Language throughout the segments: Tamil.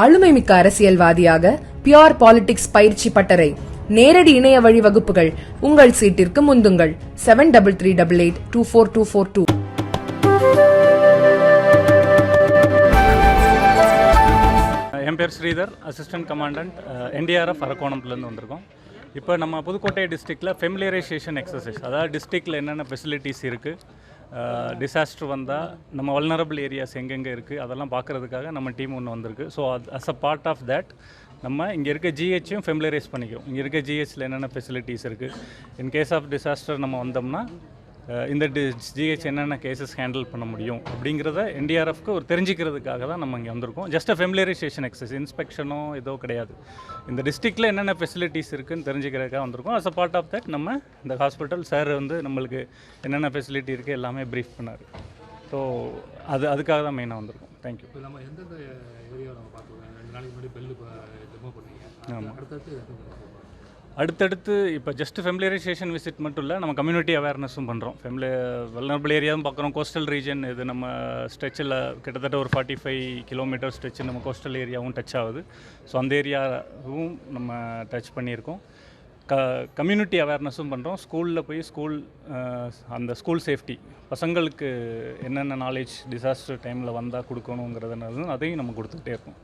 ஆளுமை மிக்க அரசியல்வாதியாக பியோர் பாலிடிக்ஸ் பயிற்சி பட்டறை நேரடி இணைய வழி வகுப்புகள் உங்கள் சீட்டிற்கு முந்துங்கள். Seven double three double eight two four two four two என் பேர் ஸ்ரீதர் அசிஸ்டன்ட் கமாண்டன்ட் என்டிஆர்எஃப் அரக்கோணத்துலேருந்து வந்திருக்கோம். இப்போ நம்ம புதுக்கோட்டை டிஸ்ட்ரிக்டில் ஃபெமிலியரைசேஷன் எக்ஸசைஸ் அதாவது டிஸ்ட்ரிக்டில் என்னென்ன ஃபெசிலிட்டிஸ் இருக்குது டிசாஸ்டர் வந்தால் நம்ம வல்னரபிள் ஏரியாஸ் எங்கெங்கே இருக்குது அதெல்லாம் பார்க்குறதுக்காக நம்ம டீம் ஒன்று வந்திருக்கு. ஸோ அது as a part of that நம்ம இங்கே இருக்க ஜிஹெச்சையும் ஃபெமிலரைஸ் பண்ணிக்கும். இங்கே இருக்க ஜிஹெச்சில் என்னென்ன ஃபெசிலிட்டிஸ் இருக்குது இன் கேஸ் ஆஃப் டிசாஸ்டர் நம்ம வந்தோம்னா இந்த ஜிஹெச் என்னென்ன கேசஸ் ஹேண்டில் பண்ண முடியும் அப்படிங்கிறத என்டிஆர்எஃப்க்கு ஒரு தெரிஞ்சுக்கிறதுக்காக தான் நம்ம இங்கே வந்திருக்கோம். ஜஸ்ட் அ ஃபெமிலியரைசேஷன் எக்ஸசைஸ் இன்ஸ்பெக்ஷனோ ஏதோ கிடையாது. இந்த டிஸ்ட்ரிக்டில் என்னென்ன ஃபெசிலிட்டிஸ் இருக்குன்னு தெரிஞ்சுக்கிறதுக்காக வந்திருக்கோம். As a part of that நம்ம இந்த ஹாஸ்பிட்டல் சார் வந்து நம்மளுக்கு என்னென்ன ஃபெசிலிட்டி இருக்குது எல்லாமே ப்ரீஃப் பண்ணார். ஸோ அது அதுக்காக தான் மெயினாக வந்திருக்கோம். தேங்க்யூ இப்போ நம்ம எந்தெந்த ஏரியாவை நம்ம பார்த்துருக்கோம்? ரெண்டு நாளைக்கு முன்னாடி பெல்லு டெமோ பண்ணீங்க. அடுத்தடுத்து அடுத்தடுத்து இப்போ ஜஸ்ட் ஃபெமிலியரைசேஷன் விசிட் மட்டும் இல்லை நம்ம கம்யூனிட்டி அவேர்னஸும் பண்ணுறோம் ஃபெமிலி வெல்னரபிள் ஏரியாவும் பார்க்குறோம் கோஸ்டல் ரீஜன் இது நம்ம ஸ்ட்ரெச்சில் கிட்டத்தட்ட ஒரு ஃபார்ட்டி ஃபைவ் கிலோமீட்டர் ஸ்ட்ரெச்சு நம்ம கோஸ்டல் ஏரியாவும் டச் ஆகுது. ஸோ அந்த ஏரியாவும் நம்ம டச் பண்ணியிருக்கோம். க கம்யூனிட்டி அவேர்னஸும் பண்ணுறோம் ஸ்கூலில் போய் ஸ்கூல் அந்த ஸ்கூல் சேஃப்டி பசங்களுக்கு என்னென்ன நாலேஜ் டிசாஸ்டர் டைமில் வந்தால் கொடுக்கணுங்கிறதுனால அதையும் நம்ம கொடுத்துக்கிட்டே இருக்கோம்.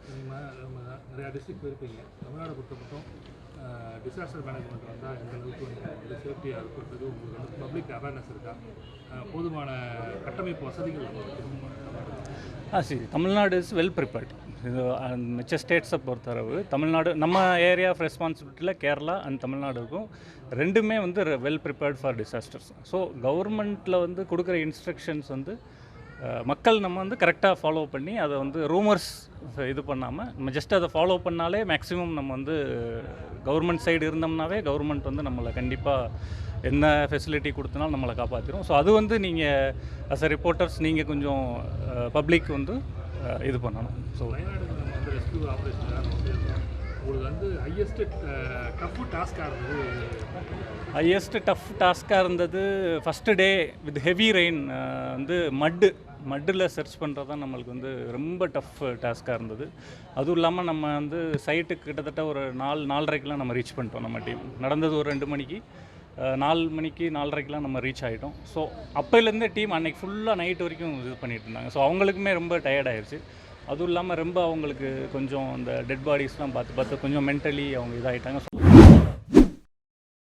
நிறையா டிஸ்ட்ரிக்ட் போயிருப்பீங்க. தமிழ்நாடு பொறுத்த மட்டும் டிசாஸ்டர் மேனேஜ்மெண்ட் வந்தால் எந்த அளவுக்கு வந்து சேஃப்டியாக இருக்குன்றது உங்களுக்கு வந்து பப்ளிக் அவேர்னஸ் இருக்கா? போதுமான கட்டமைப்பு வசதிகள் ஆ சரி. தமிழ்நாடு இஸ் வெல் ப்ரிப்பேர்ட் இது அஹ், மிச்ச ஸ்டேட்ஸை பொறுத்தளவு தமிழ்நாடு நம்ம ஏரியா ஆஃப் ரெஸ்பான்சிபிலிட்டியில் கேரளா அண்ட் தமிழ்நாடுக்கும் ரெண்டுமே வந்து well prepared for disasters so கவர்மெண்ட்டில் வந்து கொடுக்குற இன்ஸ்ட்ரக்ஷன்ஸ் வந்து மக்கள் நம்ம வந்து கரெக்டாக ஃபாலோ பண்ணி அதை வந்து ரூமர்ஸ் இது பண்ணாமல் நம்ம ஜஸ்ட் அதை ஃபாலோ பண்ணாலே மேக்ஸிமம் நம்ம வந்து கவர்மெண்ட் சைடு இருந்தோம்னாவே கவர்மெண்ட் வந்து நம்மளை கண்டிப்பாக என்ன ஃபெசிலிட்டி கொடுத்தனாலும் நம்மளை காப்பாற்றிடும் ஸோ அது வந்து நீங்கள் அஸ் அ ரிப்போர்ட்டர்ஸ் நீங்கள் கொஞ்சம் பப்ளிக் வந்து இது பண்ணணும். ஸோ ஹையஸ்ட் டஃப் டாஸ்காக இருந்தது? ஹையஸ்ட் டஃப் டாஸ்க்காக இருந்தது first day with heavy rain வந்து மட்டு மட்டில் சர்ச் பண்ணுறது தான் நம்மளுக்கு வந்து ரொம்ப டஃப் டாஸ்க்காக இருந்தது. அதுவும் இல்லாமல் நம்ம வந்து சைட்டுக்கு கிட்டத்தட்ட ஒரு நாலு நாலரைக்கெலாம் நம்ம ரீச் பண்ணிட்டோம் நம்ம டீம் நடந்தது ஒரு ரெண்டு மணிக்கு. நாலு மணிக்கு நாலரைக்கெலாம் நம்ம ரீச் ஆகிட்டோம் ஸோ அப்போலேருந்தே டீம் அன்னைக்கு ஃபுல்லாக நைட் வரைக்கும் இது பண்ணிட்டு இருந்தாங்க. ஸோ அவங்களுக்குமே ரொம்ப டயர்ட் ஆயிடுச்சு அதுவும் இல்லாமல் ரொம்ப அவங்களுக்கு கொஞ்சம் அந்த டெட் பாடிஸ்லாம் பார்த்து பார்த்து கொஞ்சம் மென்டலி அவங்க இதாகிட்டாங்க